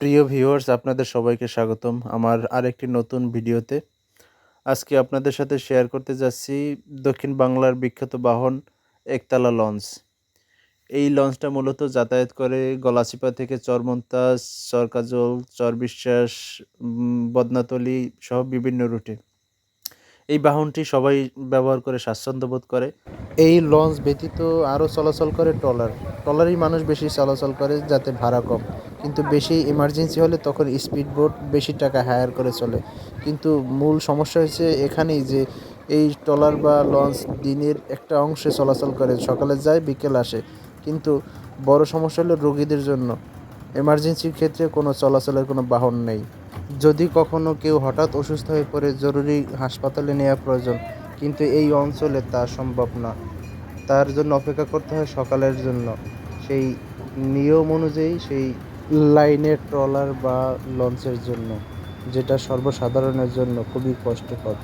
প্রিয় ভিউয়ার্স, আপনাদের সবাইকে স্বাগতম আমার আরেকটি নতুন ভিডিওতে। আজকে আপনাদের সাথে শেয়ার করতে যাচ্ছি দক্ষিণ বাংলার বিখ্যাত বাহন একতলা লঞ্চ। এই লঞ্চটা মূলত যাতায়াত করে গলাচিপা থেকে চরমন্তাজ, চরকাজল, চরবিশ্বাস বদনাতলি সহ বিভিন্ন রুটে। এই বাহনটি সবাই ব্যবহার করে স্বাচ্ছন্দ্য বোধ করে। এই লঞ্চ ব্যতীত আরও চলাচল করে ট্রলার। ট্রলারই মানুষ বেশি চলাচল করে, যাতে ভাড়া কম। কিন্তু বেশি ইমার্জেন্সি হলে তখন স্পিড বোট বেশি টাকা হায়ার করে চলে। কিন্তু মূল সমস্যা হচ্ছে এখানেই যে এই ট্রলার বা লঞ্চ দিনের একটা অংশে চলাচল করে, সকালে যায়, বিকেল আসে। কিন্তু বড় সমস্যা হলো রোগীদের জন্য। এমার্জেন্সির ক্ষেত্রে কোনো চলাচলের কোনো বাহন নেই। যদি কখনো কেউ হঠাৎ অসুস্থ হয়ে পড়ে, জরুরি হাসপাতালে নেওয়া প্রয়োজন। কিন্তু এই অঞ্চলে তা সম্ভব না। তার জন্য অপেক্ষা করতে হয় সকালের জন্য। সেই নিয়ম অনুযায়ী সেই লাইনের ট্রলার বা লঞ্চের জন্য যেটা সর্বসাধারণের জন্য খুবই কষ্টকর।